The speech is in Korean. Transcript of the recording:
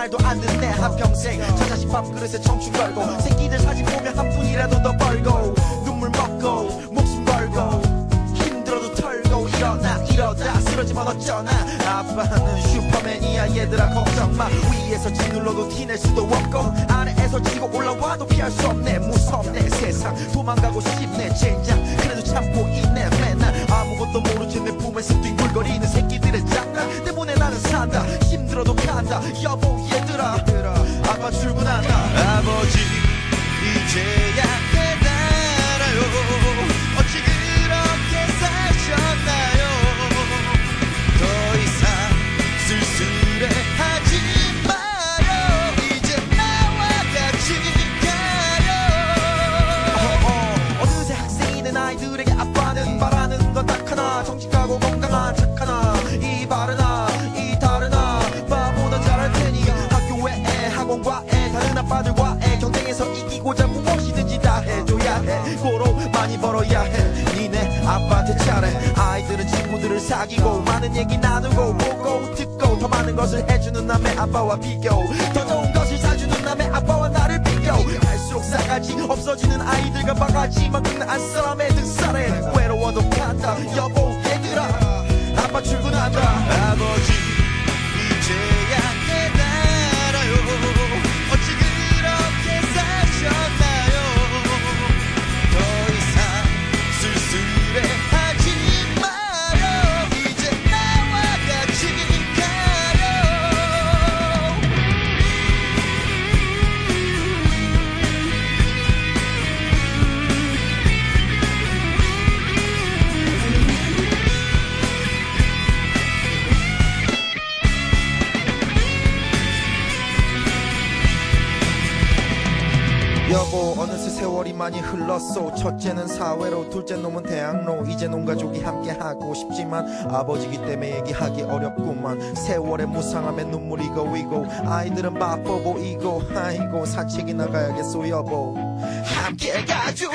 말도 안 듣네 한평생. 저 자식 밥그릇에 청춘 걸고 새끼들 사진 보면 한 푼이라도 더 벌고 눈물 먹고 목숨 걸고 힘들어도 털고 일어나 이러다 쓰러지면 어쩌나. 아빠는 슈퍼맨이야 얘들아 걱정 마. 위에서 짓눌러도 티낼 수도 없고 아래에서 지고 올라와도 피할 수 없네. 무섭네 세상. 도망가고 싶네 젠장. 그래도 참고 있네 맨날. 아무것도 모르지 내 품에서 뒹굴거리는 새끼들의 장난 때문에 나는 산다. 힘들어도 간다. 여보 아빠 출근한다. 아버지 이제야 깨달아요. 어찌 그렇게 사셨나요? 더 이상 쓸쓸해하지 마요. 이제 나와 같이 가요. 어, 어느새 학생이 된 아이들에게 아빠는 바라는 건 딱 하나. 정직하고 건강한 친구들을 사귀고 많은 얘기 나누고 보고 듣고 더 많은 것을 해주는 남의 아빠와 비교. 더 좋은 것을 사주는 남의 아빠와 나를 비교. 갈수록 싸가지 없어지는 아이들과 바가지만큼 안 사람의 등살에 외로워도 간다. 여보 세월이 많이 흘렀소. 첫째는 사회로 둘째 놈은 대학로. 이제 온 가족이 함께 하고 싶지만 아버지기 때문에 얘기하기 어렵구만. 세월의 무상함에 눈물이 고이고 아이들은 바빠 보이고 아이고 사책이 나가야겠소 여보. 함께 가주시오